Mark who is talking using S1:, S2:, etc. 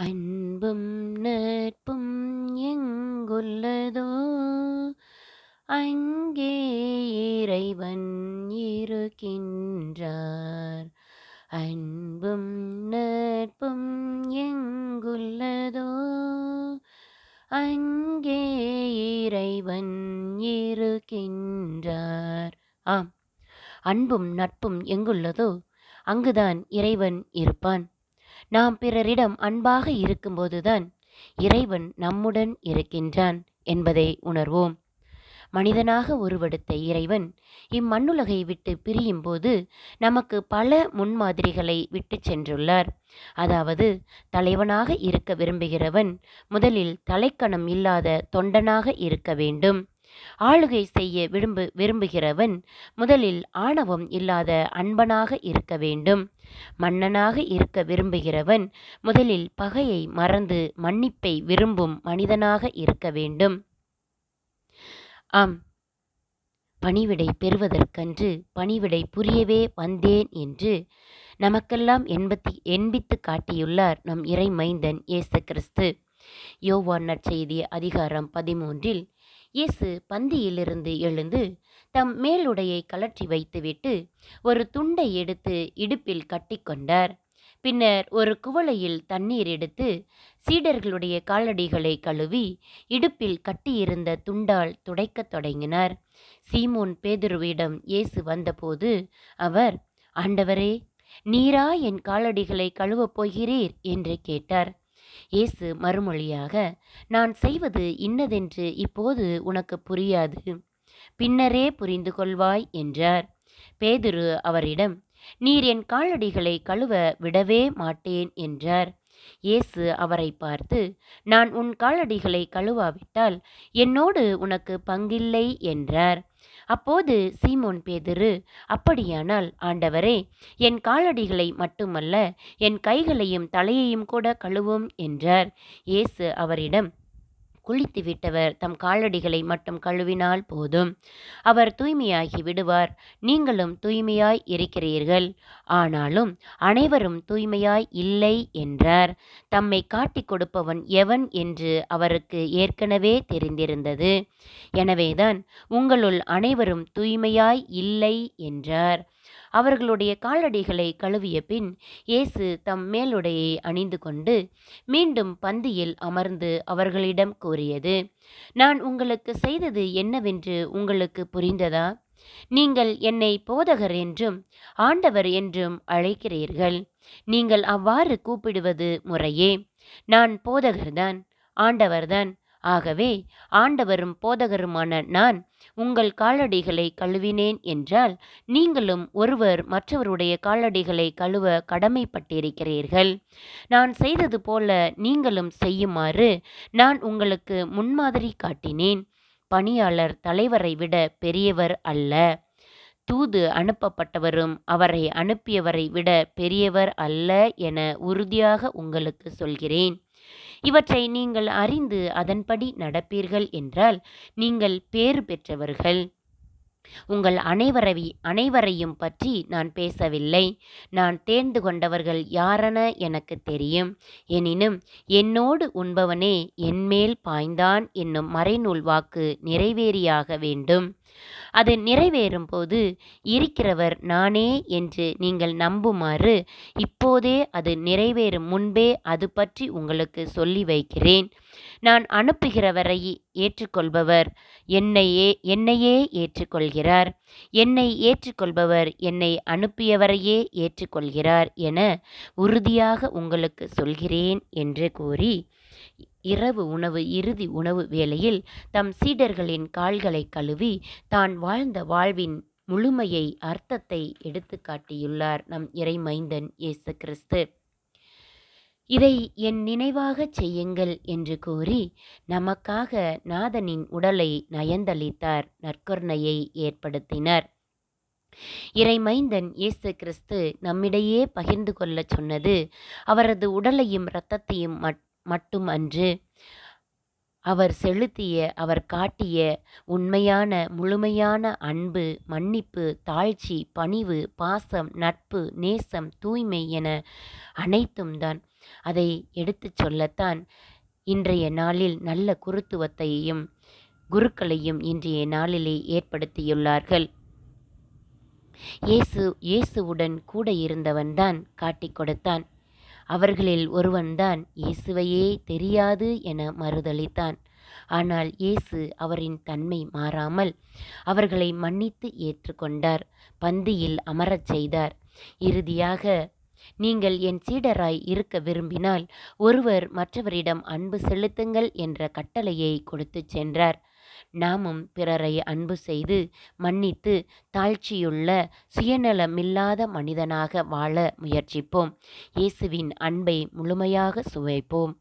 S1: அன்பும் நட்பும் எங்குள்ளதோ? அங்கே இறைவன் இருக்கின்றார். அன்பும் நட்பும் எங்குள்ளதோ? அங்கே இறைவன் இருக்கின்றார். ஆம். அன்பும் நட்பும் எங்குள்ளதோ? அங்குதான் இறைவன் இருப்பான். நாம் பிறரிடம் அன்பாக இருக்கும்போதுதான் இறைவன் நம்முடன் இருக்கின்றான் என்பதை உணர்வோம். மனிதனாக உருவெடுத்த இறைவன் இம்மண்ணுலகை விட்டு பிரியும்போது நமக்கு பல முன்மாதிரிகளை விட்டு சென்றுள்ளார். அதாவது தலைவனாக இருக்க விரும்புகிறவன் முதலில் தலைக்கணம் இல்லாத தொண்டனாக இருக்க வேண்டும். ஆளுகை செய்ய விரும்பு விரும்புகிறவன் முதலில் ஆணவம் இல்லாத அன்பனாக இருக்க வேண்டும். மன்னனாக இருக்க விரும்புகிறவன் முதலில் பகையை மறந்து மன்னிப்பை விரும்பும் மனிதனாக இருக்க வேண்டும். ஆம். பணிவிடை பெறுவதற்கன்று பணிவிடை புரியவே வந்தேன் என்று நமக்கெல்லாம் என்பத்தி எண்பித்து காட்டியுள்ளார் நம் இறை மைந்தன் இயேசு கிறிஸ்து. யோவான் நற்செய்தி அதிகாரம் பதிமூன்றில் இயேசு பந்தியிலிருந்து எழுந்து தம் மேலுடையை கலற்றி வைத்துவிட்டு ஒரு துண்டை எடுத்து இடுப்பில் கட்டிக்கொண்டார் பின்னர் ஒரு குவளையில் தண்ணீர் எடுத்து சீடர்களுடைய காலடிகளை கழுவி இடுப்பில் கட்டியிருந்த துண்டால் துடைக்கத் தொடங்கினார். சீமோன் பேதுருவிடம் இயேசு வந்தபோது அவர் ஆண்டவரே நீரா என் காலடிகளை கழுவப் போகிறீர்? என்று கேட்டார். இயேசு மறுமொழியாக நான் செய்வது இன்னதென்று இப்போது உனக்கு புரியாது. பின்னரே புரிந்து கொள்வாய் என்றார். பேதுரு அவரிடம் நீர் என் காலடிகளை கழுவ விடவே மாட்டேன் என்றார். இயேசு அவரை பார்த்து நான் உன் காலடிகளை கழுவாவிட்டால் என்னோடு உனக்கு பங்கில்லை என்றார். அப்போது சீமோன் பேதுரு அப்படியானால் ஆண்டவரே என் காலடிகளை மட்டுமல்ல என் கைகளையும் தலையையும் கூட கழுவும் என்றார். இயேசு அவரிடம் குளித்து விட்டவர் தம் காலடிகளை மட்டும் கழுவினால் போதும். அவர் தூய்மையாகி விடுவார். நீங்களும் தூய்மையாய் இருக்கிறீர்கள். ஆனாலும் அனைவரும் தூய்மையாய் இல்லை என்றார். தம்மை காட்டிக் கொடுப்பவன் எவன் என்று அவருக்கு ஏற்கனவே தெரிந்திருந்தது. எனவேதான் உங்களுள் அனைவரும் தூய்மையாய் இல்லை என்றார். அவர்களுடைய காலடிகளை கழுவிய பின் இயேசு தம் மேலுடையை அணிந்து கொண்டு மீண்டும் பந்தியில் அமர்ந்து அவர்களிடம் கூறியது நான் உங்களுக்கு செய்தது என்னவென்று உங்களுக்கு புரிந்ததா? நீங்கள் என்னை போதகர் என்றும் ஆண்டவர் என்றும் அழைக்கிறீர்கள். நீங்கள் அவ்வாறு கூப்பிடுவது முறையே. நான் போதகர்தான் ஆண்டவர்தான். ஆகவே ஆண்டவரும் போதகருமான நான் உங்கள் காலடிகளை கழுவினேன் என்றால் நீங்களும் ஒருவர் மற்றவருடைய காலடிகளை கழுவ கடமைப்பட்டிருக்கிறீர்கள். நான் செய்தது போல நீங்களும் செய்யுமாறு நான் உங்களுக்கு முன்மாதிரி காட்டினேன். பணியாளர் தலைவரை விட பெரியவர் அல்ல. தூது அனுப்பப்பட்டவரும் அவரை அனுப்பியவரை விட பெரியவர் அல்ல என உறுதியாக உங்களுக்கு சொல்கிறேன். இவற்றை நீங்கள் அறிந்து அதன்படி நடப்பீர்கள் என்றால் நீங்கள் பேறு பெற்றவர்கள். உங்கள் அனைவரவி அனைவரையும் பற்றி நான் பேசவில்லை. நான் தேர்ந்து கொண்டவர்கள் யாரென எனக்கு தெரியும். எனினும் என்னோடு உண்பவனே என்மேல் பாய்ந்தான் என்னும் மறைநூல் வாக்கு நிறைவேறியாக வேண்டும். அது நிறைவேறும் போது இருக்கிறவர் நானே என்று நீங்கள் நம்புமாறு இப்போதே அது நிறைவேறும் முன்பே அது பற்றி உங்களுக்கு சொல்லி வைக்கிறேன். நான் அனுப்புகிறவரை ஏற்றுக்கொள்பவர் என்னையே என்னையே ஏற்றுக்கொள்கிறார். என்னை ஏற்றுக்கொள்பவர் என்னை அனுப்பியவரையே ஏற்றுக்கொள்கிறார் என உறுதியாக உங்களுக்கு சொல்கிறேன் என்று கூறி இரவு உணவு இறுதி உணவு வேளையில் தம் சீடர்களின் கால்களை கழுவி தான் வாழ்ந்த வாழ்வின் முழுமையை அர்த்தத்தை எடுத்து காட்டியுள்ளார் நம் இறைமைந்தன் இயேசு கிறிஸ்து. இதை என் நினைவாகச் செய்யுங்கள் என்று கூறி நமக்காக நாதனின் உடலை நயந்தளித்தார் நற்கருணையை ஏற்படுத்தினர். இறைமைந்தன் இயேசு கிறிஸ்து நம்மிடையே பகிர்ந்து கொள்ளச் சொன்னது அவரது உடலையும் இரத்தத்தையும் மட் மட்டும் அன்று அவர் செலுத்திய அவர் காட்டிய உண்மையான முழுமையான அன்பு மன்னிப்பு தாழ்ச்சி பணிவு பாசம் நட்பு நேசம் தூய்மை என அனைத்தும் தான். அதை எடுத்துச் சொல்லத்தான் இன்றைய நாளில் நல்ல குருத்துவத்தையும் குருக்களையும் இன்றைய நாளிலே ஏற்படுத்தியுள்ளார்கள். இயேசு இயேசுவுடன் கூட இருந்தவன்தான் காட்டிக் கொடுத்தான். அவர்களில் ஒருவன்தான் இயேசுவையே தெரியாது என மறுதளித்தான் ஆனால் இயேசு அவரின் தன்மை மாறாமல் அவர்களை மன்னித்து ஏற்றுக்கொண்டார் பந்தியில் அமரச் செய்தார். இறுதியாக நீங்கள் என் சீடராய் இருக்க விரும்பினால் ஒருவர் மற்றவரிடம் அன்பு செலுத்துங்கள் என்ற கட்டளையை கொடுத்துச் சென்றார். நாமும் பிறரை அன்பு செய்து மன்னித்து தாழ்ச்சியுள்ள சுயநலமில்லாத மனிதனாக வாழ முயற்சிப்போம். இயேசுவின் அன்பை முழுமையாக சுவைப்போம்.